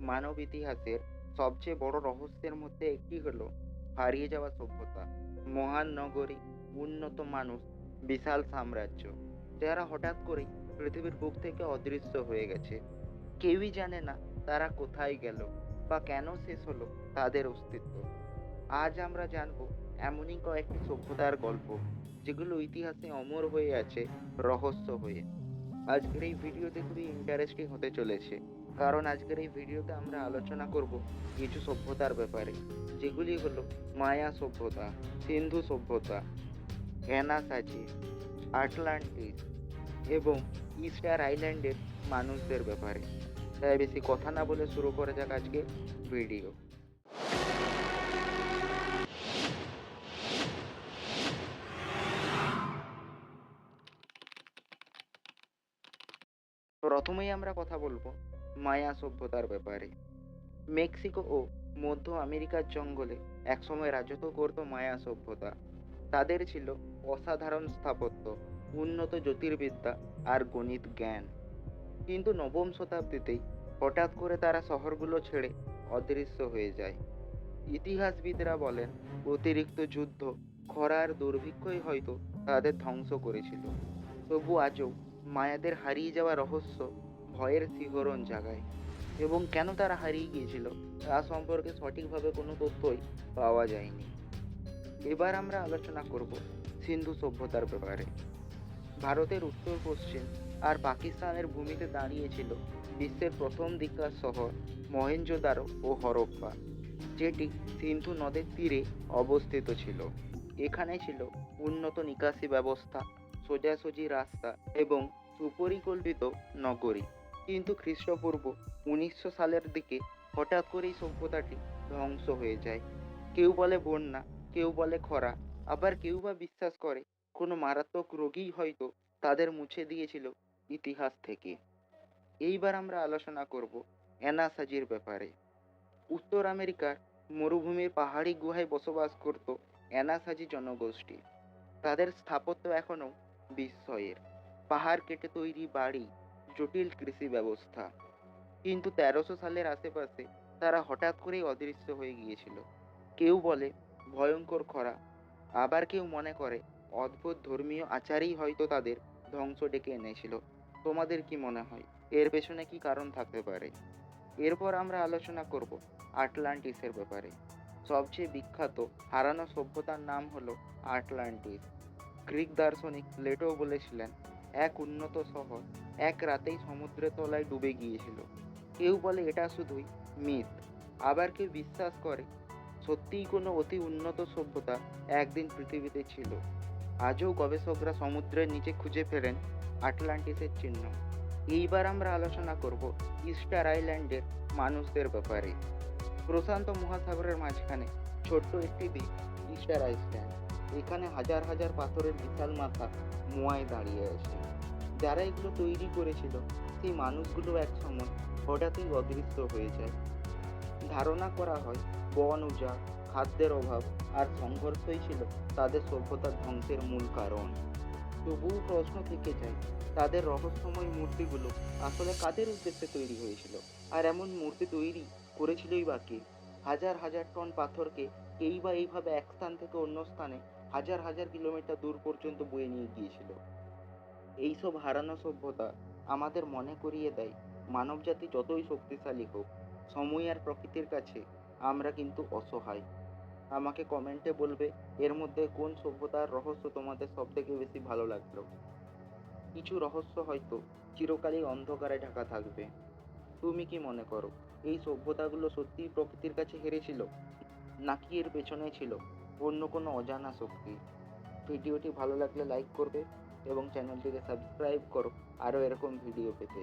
মানব ইতিহাসের সবচেয়ে বড় রহস্যের মধ্যে একটি হলো হারিয়ে যাওয়া সভ্যতা। মহান নগরী, উন্নত মানুষ, বিশাল সাম্রাজ্য। যারা হঠাৎ করেই পৃথিবীর বুক থেকে অদৃশ্য হয়ে গেছে। কেউই জানে না তারা কোথায় গেল বা কেন শেষ হলো তাদের অস্তিত্ব। আজ আমরা জানব এমনই কয়েকটি সভ্যতার গল্প, যেগুলো ইতিহাসে অমর হয়ে আছে রহস্য হয়ে। আজকের এই ভিডিওতে খুবই ইন্টারেস্টিং হতে চলেছে। কারণ আজকের এই ভিডিওতে আমরা আলোচনা করব কিছু সভ্যতার ব্যাপারে, যেগুলি হলো মায়া সভ্যতা, সিন্ধু সভ্যতা অ্যানাসাজি আটলান্টিস এবং ইস্টার আইল্যান্ডের মানুষদের ব্যাপারে। তাই বেশি কথা না বলে শুরু করা যাক আজকে ভিডিও। প্রথমেই আমরা কথা বলব মায়া সভ্যতার ব্যাপারে। মেক্সিকো ও মধ্য আমেরিকার জঙ্গলে একসময় রাজত্ব করত মায়া সভ্যতা। তাদের ছিল অসাধারণ স্থাপত্য, উন্নত জ্যোতির্বিদ্যা আর গণিত জ্ঞান। কিন্তু নবম শতাব্দীতেই হঠাৎ করে তারা শহরগুলো ছেড়ে অদৃশ্য হয়ে যায়। ইতিহাসবিদরা বলেন, অতিরিক্ত যুদ্ধ খরার দুর্ভিক্ষই হয়তো তাদের ধ্বংস করেছিল। তবু আজও মায়াদের হারিয়ে যাওয়া রহস্য ভয়ের শিহরণ জাগায়। এবং কেন তারা হারিয়ে গিয়েছিল, তা সম্পর্কে সঠিকভাবে কোনো তথ্যই পাওয়া যায়নি। এবার আমরা আলোচনা করব সিন্ধু সভ্যতার ব্যাপারে। ভারতের উত্তর, পশ্চিম আর পাকিস্তানের ভূমিতে দাঁড়িয়েছিল বিশ্বের প্রথম দিককার শহর মহেঞ্জোদারো ও হরপ্পা, যেটি সিন্ধু নদের তীরে অবস্থিত ছিল। এখানে ছিল উন্নত নিকাশি ব্যবস্থা, সোজাসুজি রাস্তা এবং সুপরিকল্পিত নগরী। কিন্তু খ্রিস্টপূর্ব উনিশশো সালের দিকে হঠাৎ করেই সভ্যতাটি ধ্বংস হয়ে যায়। কেউ বলে বন্যা, কেউ বলে খরা, আবার কেউ বা বিশ্বাস করে কোনো মারাত্মক রোগী হয়তো তাদের মুছে দিয়েছিল ইতিহাস থেকে। এইবার আমরা আলোচনা করব অ্যানাসাজির ব্যাপারে। উত্তর আমেরিকার মরুভূমির পাহাড়ি গুহায় বসবাস করত অ্যানাসাজি জনগোষ্ঠী। তাদের স্থাপত্য এখনও বিস্ময়ের। পাহাড় কেটে তৈরি বাড়ি, জটিল কৃষি ব্যবস্থা। কিন্তু তেরোশো সালের আশেপাশে তারা হঠাৎ করেই অদৃশ্য হয়ে গিয়েছিল। কেউ বলে, ভয়ঙ্কর খরা। আবার কেউ মনে করে, অদ্ভুত ধর্মীয় আচারেই হয়তো তাদের ধ্বংস ডেকে এনেছিল। তোমাদের কি মনে হয়? এর পেছনে কি কারণ থাকতে পারে? এরপর আমরা আলোচনা করব আটলান্টিসের ব্যাপারে। সবচেয়ে বিখ্যাত হারানো সভ্যতার নাম হলো আটলান্টিস। গ্রিক দার্শনিক প্লেটো বলেছিলেন এক উন্নত শহর, এক রাতেই সমুদ্রের তলায় ডুবে গিয়েছিল। কেউ বলে এটা শুধুই মিথ। আবার কেউ বিশ্বাস করে, সত্যিই কোনো অতি উন্নত সভ্যতা একদিন পৃথিবীতে ছিল। আজও গবেষকরা সমুদ্রের নিচে খুঁজে ফেরেন আটলান্টিসের চিহ্ন। এইবার আমরা আলোচনা করব ইস্টার আইল্যান্ডের মানুষদের ব্যাপারে। প্রশান্ত মহাসাগরের মাঝখানে ছোট্ট একটি দ্বীপ, ইস্টার আইল্যান্ড। এখানে হাজার হাজার পাথরের বিশাল মাথা মোয়ায় দাঁড়িয়ে আছে। যারা এগুলো তৈরি করেছিল, সেই মানুষগুলো এক সময় হঠাৎই অদৃশ্য হয়ে যায়। ধারণা করা হয়, বন উজাড়, খাদ্যের অভাব আর সংঘর্ষই ছিল তাদের সভ্যতার ধ্বংসের মূল কারণ। তবুও প্রশ্ন থেকে যায়, তাদের রহস্যময় মূর্তিগুলো আসলে কাদের উদ্দেশ্যে তৈরি হয়েছিল? আর এমন মূর্তি তৈরি করেছিলই বা কে? হাজার হাজার টন পাথরকে এই বা এইভাবে এক স্থান থেকে অন্য স্থানে হাজার হাজার কিলোমিটার দূর পর্যন্ত বয়ে নিয়ে গিয়েছিল। এইসব হারানো সভ্যতা আমাদের মনে করিয়ে দেয়, মানবজাতি যতই শক্তিশালী হোক, সময় আর প্রকৃতির কাছে আমরা কিন্তু অসহায়। আমাকে কমেন্টে বলবে, এর মধ্যে কোন সভ্যতার রহস্য তোমাদের সব থেকে বেশি ভালো লাগল? কিছু রহস্য হয়তো চিরকালই অন্ধকারে ঢাকা থাকবে। তুমি কি মনে করো, এই সভ্যতাগুলো সত্যিই প্রকৃতির কাছে হেরেছিল? নাকি এর পেছনে ছিল অন্য কোনো অজানা শক্তি। ভিডিওটি ভালো লাগলে লাইক করবে এবং চ্যানেলটিকে সাবস্ক্রাইব করো। আরও এরকম ভিডিও পেতে।